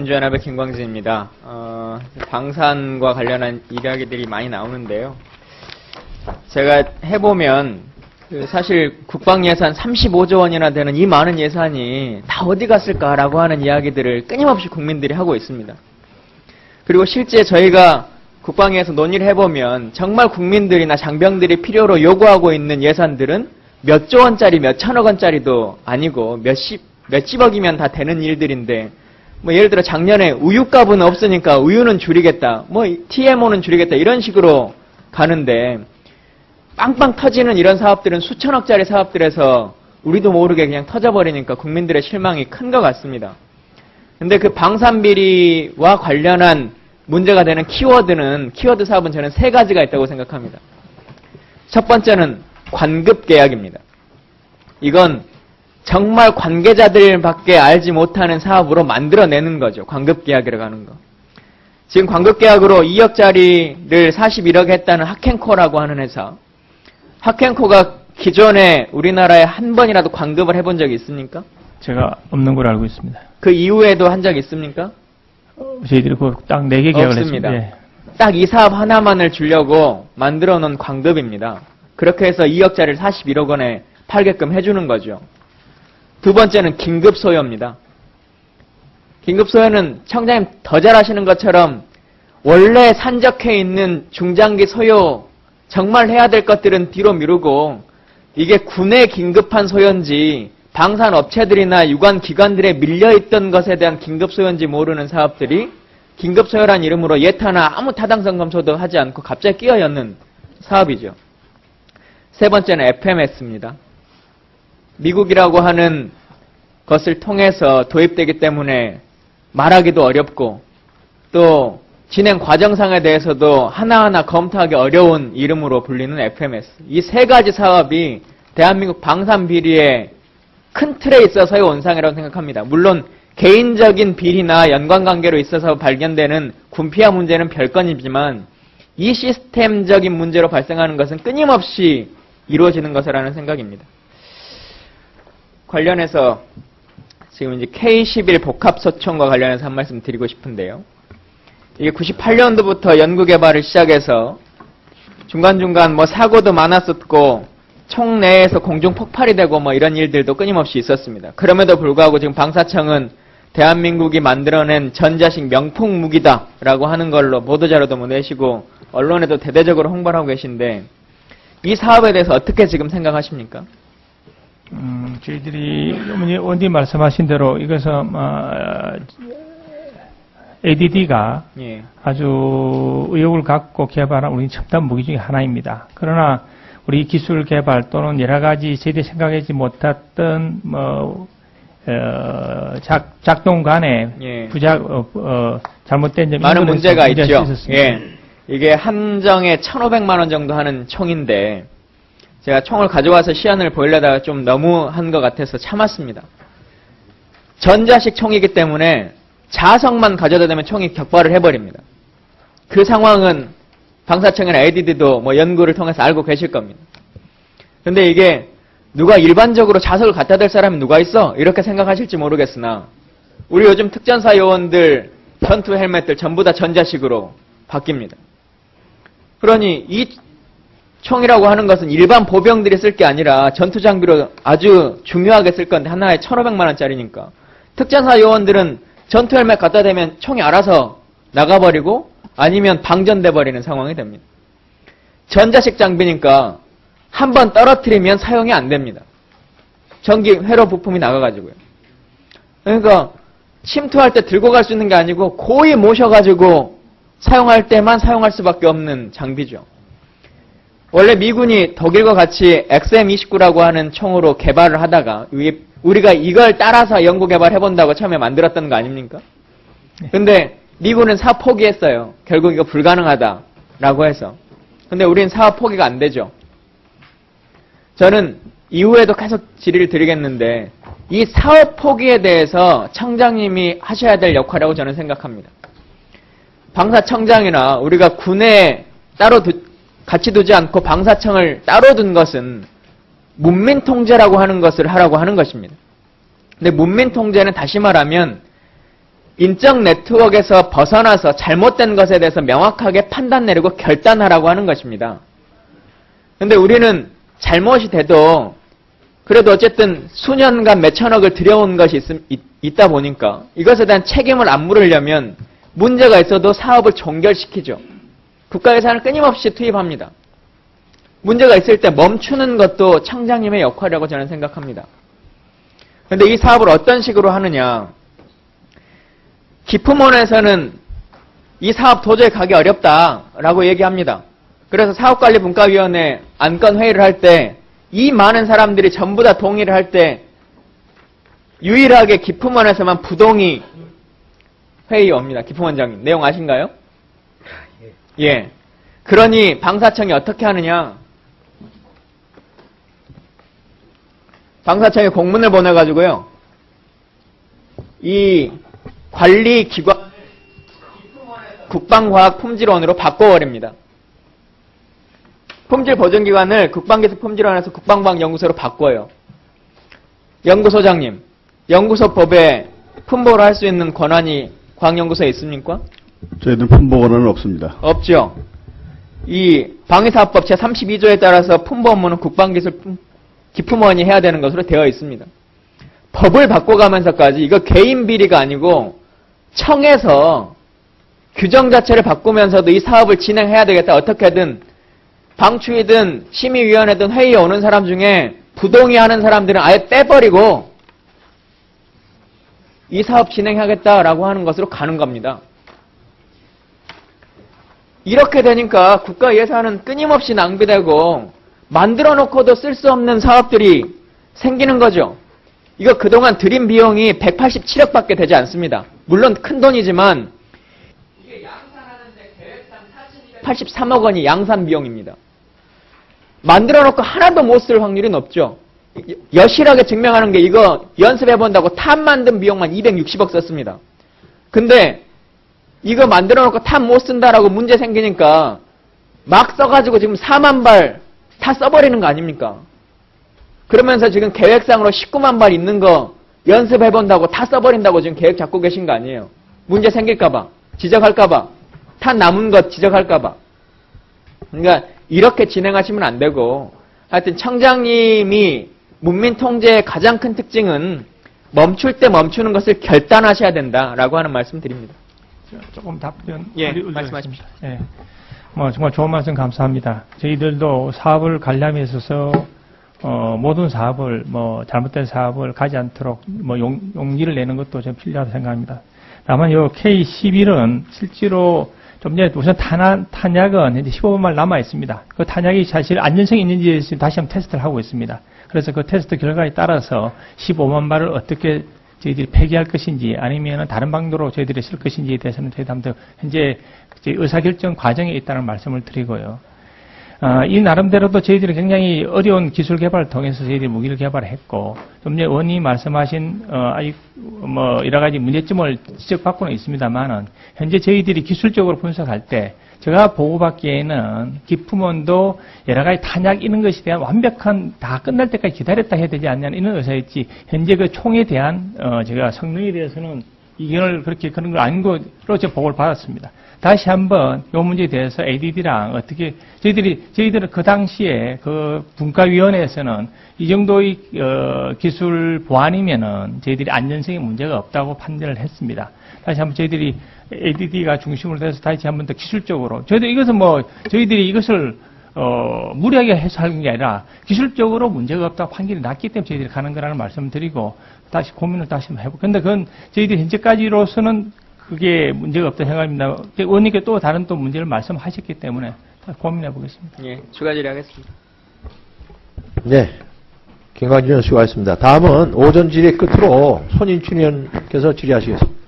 민주연합의 김광진입니다. 어, 방산과 관련한 이야기들이 많이 나오는데요. 제가 해보면 그 사실 국방 예산 35조 원이나 되는 이 많은 예산이 다 어디 갔을까라고 하는 이야기들을 끊임없이 국민들이 하고 있습니다. 그리고 실제 저희가 국방에서 논의를 해보면 정말 국민들이나 장병들이 필요로 요구하고 있는 예산들은 몇 조 원짜리, 몇 천억 원짜리도 아니고 몇십, 몇십억이면 다 되는 일들인데 뭐 예를 들어 작년에 우유값은 없으니까 우유는 줄이겠다. 뭐 TMO는 줄이겠다. 이런 식으로 가는데 빵빵 터지는 이런 사업들은 수천억짜리 사업들에서 우리도 모르게 그냥 터져버리니까 국민들의 실망이 큰 것 같습니다. 근데 그 방산비리와 관련한 문제가 되는 키워드는 키워드 사업은 저는 세 가지가 있다고 생각합니다. 첫 번째는 관급 계약입니다. 이건 정말 관계자들밖에 알지 못하는 사업으로 만들어내는 거죠. 관급계약이라고 하는 거. 지금 관급계약으로 2억짜리를 41억 했다는 하켄코라고 하는 회사. 하켄코가 기존에 우리나라에 한 번이라도 관급을 해본 적이 있습니까? 제가 없는 걸로 알고 있습니다. 그 이후에도 한 적이 있습니까? 저희들이 그딱 4개 계약을. 했습니다. 예. 딱이 사업 하나만을 주려고 만들어 놓은 관급입니다. 그렇게 해서 2억짜리를 41억 원에 팔게끔 해주는 거죠. 두 번째는 긴급 소요입니다. 긴급 소요는 청장님 더 잘하시는 것처럼 원래 산적해 있는 중장기 소요 정말 해야 될 것들은 뒤로 미루고 이게 군의 긴급한 소요인지 방산 업체들이나 유관 기관들에 밀려있던 것에 대한 긴급 소요인지 모르는 사업들이 긴급 소요란 이름으로 예타나 아무 타당성 검토도 하지 않고 갑자기 끼어였는 사업이죠. 세 번째는 FMS입니다. 미국이라고 하는 것을 통해서 도입되기 때문에 말하기도 어렵고 또 진행 과정상에 대해서도 하나하나 검토하기 어려운 이름으로 불리는 FMS. 이 세 가지 사업이 대한민국 방산 비리의 큰 틀에 있어서의 원상이라고 생각합니다. 물론 개인적인 비리나 연관관계로 있어서 발견되는 군피하 문제는 별건이지만 이 시스템적인 문제로 발생하는 것은 끊임없이 이루어지는 것이라는 생각입니다. 관련해서 지금 이제 K11 복합소총과 관련해서 한 말씀 드리고 싶은데요. 이게 98년도부터 연구개발을 시작해서 중간중간 뭐 사고도 많았었고 총 내에서 공중 폭발이 되고 뭐 이런 일들도 끊임없이 있었습니다. 그럼에도 불구하고 지금 방사청은 대한민국이 만들어낸 전자식 명품 무기다라고 하는 걸로 보도자료도 뭐 내시고 언론에도 대대적으로 홍보를 하고 계신데 이 사업에 대해서 어떻게 지금 생각하십니까? 음, 저희들이 어머니 원님 말씀하신 대로 이것은 ADD가 예. 아주 의욕을 갖고 개발한 우리 첨단 무기 중에 하나입니다. 그러나 우리 기술 개발 또는 여러 가지 제대 생각하지 못했던 뭐 어, 작, 작동 간에 예. 부작 어, 어, 잘못된 점이 많은 문제가 있죠. 예. 이게 한정에 1,500만 원 정도 하는 총인데 제가 총을 가져와서 시안을 보이려다가 좀 너무 한 것 같아서 참았습니다. 전자식 총이기 때문에 자석만 가져다 대면 총이 격발을 해버립니다. 그 상황은 방사청이나 ADD도 뭐 연구를 통해서 알고 계실 겁니다. 근데 이게 누가 일반적으로 자석을 갖다 댈 사람이 누가 있어? 이렇게 생각하실지 모르겠으나 우리 요즘 특전사 요원들 전투 헬멧들 전부 다 전자식으로 바뀝니다. 그러니 이 총이라고 하는 것은 일반 보병들이 쓸 게 아니라 전투 장비로 아주 중요하게 쓸 건데 하나에 1,500만 원짜리니까 특전사 요원들은 전투 헬멧 갖다 대면 총이 알아서 나가버리고 아니면 방전돼 버리는 상황이 됩니다. 전자식 장비니까 한 번 떨어뜨리면 사용이 안 됩니다. 전기 회로 부품이 나가가지고요. 그러니까 침투할 때 들고 갈 수 있는 게 아니고 고이 모셔가지고 사용할 때만 사용할 수밖에 없는 장비죠. 원래 미군이 독일과 같이 XM29라고 하는 총으로 개발을 하다가 위- 우리가 이걸 따라서 연구 개발해본다고 처음에 만들었던 거 아닙니까? 근데 미군은 사업 포기했어요. 결국 이거 불가능하다라고 해서. 근데 우린 사업 포기가 안 되죠. 저는 이후에도 계속 질의를 드리겠는데 이 사업 포기에 대해서 청장님이 하셔야 될 역할이라고 저는 생각합니다. 방사청장이나 우리가 군에 따로 두- 같이 두지 않고 방사청을 따로 둔 것은 문민 통제라고 하는 것을 하라고 하는 것입니다. 근데 문민 통제는 다시 말하면 인적 네트워크에서 벗어나서 잘못된 것에 대해서 명확하게 판단 내리고 결단하라고 하는 것입니다. 근데 우리는 잘못이 돼도 그래도 어쨌든 수년간 몇천억을 들여온 것이 있, 있, 있다 보니까 이것에 대한 책임을 안 물으려면 문제가 있어도 사업을 종결시키죠. 국가 예산을 끊임없이 투입합니다. 문제가 있을 때 멈추는 것도 청장님의 역할이라고 저는 생각합니다. 근데 이 사업을 어떤 식으로 하느냐. 기품원에서는 이 사업 도저히 가기 어렵다라고 얘기합니다. 그래서 사업관리분과위원회 안건 회의를 할 때 이 많은 사람들이 전부 다 동의를 할 때 유일하게 기품원에서만 부동의 회의 옵니다. 기품원장님 내용 아신가요? 예. 그러니 방사청이 어떻게 하느냐? 방사청에 공문을 보내가지고요. 이 관리 기관 국방과학 품질원으로 바꿔버립니다. 품질 보증기관을 국방기술 품질원에서 국방과학연구소로 바꿔요. 연구소장님, 연구소 법에 품보를 할 수 있는 권한이 과학연구소에 있습니까? 저희들 품보원은 없습니다. 없죠. 이 방위사업법 제32조에 따라서 품보 업무는 국방기술 품- 기품원이 해야 되는 것으로 되어 있습니다. 법을 바꿔가면서까지 이거 개인 비리가 아니고 청에서 규정 자체를 바꾸면서도 이 사업을 진행해야 되겠다. 어떻게든 방추이든 심의위원회든 회의에 오는 사람 중에 부동의하는 사람들은 아예 빼버리고 이 사업 진행하겠다라고 하는 것으로 가는 겁니다. 이렇게 되니까 국가 예산은 끊임없이 낭비되고 만들어 놓고도 쓸 수 없는 사업들이 생기는 거죠. 이거 그동안 들인 비용이 187억밖에 되지 않습니다. 물론 큰 돈이지만 이게 양산하는데 계획상 4,283억 원이 양산 비용입니다. 만들어 놓고 하나도 못 쓸 확률이 높죠. 여실하게 증명하는 게 이거 연습해 본다고 탑 만든 비용만 260억 썼습니다. 근데 이거 만들어 놓고 탑 못 쓴다라고 문제 생기니까 막 써가지고 지금 4만 발 다 써버리는 거 아닙니까? 그러면서 지금 계획상으로 19만 발 있는 거 연습해 본다고 다 써버린다고 지금 계획 잡고 계신 거 아니에요? 문제 생길까봐, 지적할까봐, 탄 남은 것 지적할까봐. 그러니까 이렇게 진행하시면 안 되고 하여튼 청장님이 문민 통제의 가장 큰 특징은 멈출 때 멈추는 것을 결단하셔야 된다라고 하는 말씀 드립니다. 조금 답변 예. 말씀하십시오. 예. 뭐 정말 좋은 말씀 감사합니다. 저희들도 사업을 관리함에 있어서 어, 모든 사업을 뭐 잘못된 사업을 가지 않도록 뭐 용, 용기를 내는 것도 좀 필요하다고 생각합니다. 다만 요 K11은 실제로 좀 전에 우선 탄약, 탄약은 현재 15분만 남아 있습니다. 그 탄약이 사실 안전성이 있는지 다시 한번 테스트를 하고 있습니다. 그래서 그 테스트 결과에 따라서 15만 발을 어떻게 저희들이 폐기할 것인지 아니면 다른 방도로 저희들이 쓸 것인지에 대해서는 저희도 한번 더 현재 의사결정 과정에 있다는 말씀을 드리고요. 아, 이 나름대로도 저희들이 굉장히 어려운 기술 개발을 통해서 저희들이 무기를 개발했고, 좀 전에 원이 말씀하신, 어, 아직, 뭐, 여러 가지 문제점을 지적받고는 있습니다만은, 현재 저희들이 기술적으로 분석할 때, 제가 보고받기에는 기품원도 여러 가지 탄약 이런 것에 대한 완벽한 다 끝날 때까지 기다렸다 해야 되지 않냐는 이런 의사였지, 현재 그 총에 대한, 어, 제가 성능에 대해서는 이견을 그렇게 그런 걸 아닌 것으로 제 보고를 받았습니다. 다시 한번 이 문제에 대해서 ADD랑 어떻게 저희들이 저희들은 그 당시에 그 분과위원회에서는 이 정도의 어, 기술 보안이면은 저희들이 안전성에 문제가 없다고 판단을 했습니다. 다시 한번 저희들이 ADD가 중심으로 돼서 다시 한번 더 기술적으로 저희들 이것은 뭐 저희들이 이것을 어, 무리하게 해서 하는 게 아니라 기술적으로 문제가 없다고 판결이 났기 때문에 저희들이 가는 거라는 말씀을 드리고 다시 고민을 다시 한번 해보고 근데 그건 저희들이 현재까지로서는 그게 문제가 없다 생각합니다. 의원님께 또 다른 또 문제를 말씀하셨기 때문에 다 고민해 보겠습니다. 예, 추가 질의 하겠습니다. 네. 의원 수고하셨습니다. 다음은 오전 질의 끝으로 손인춘 의원께서 질의하시겠습니다.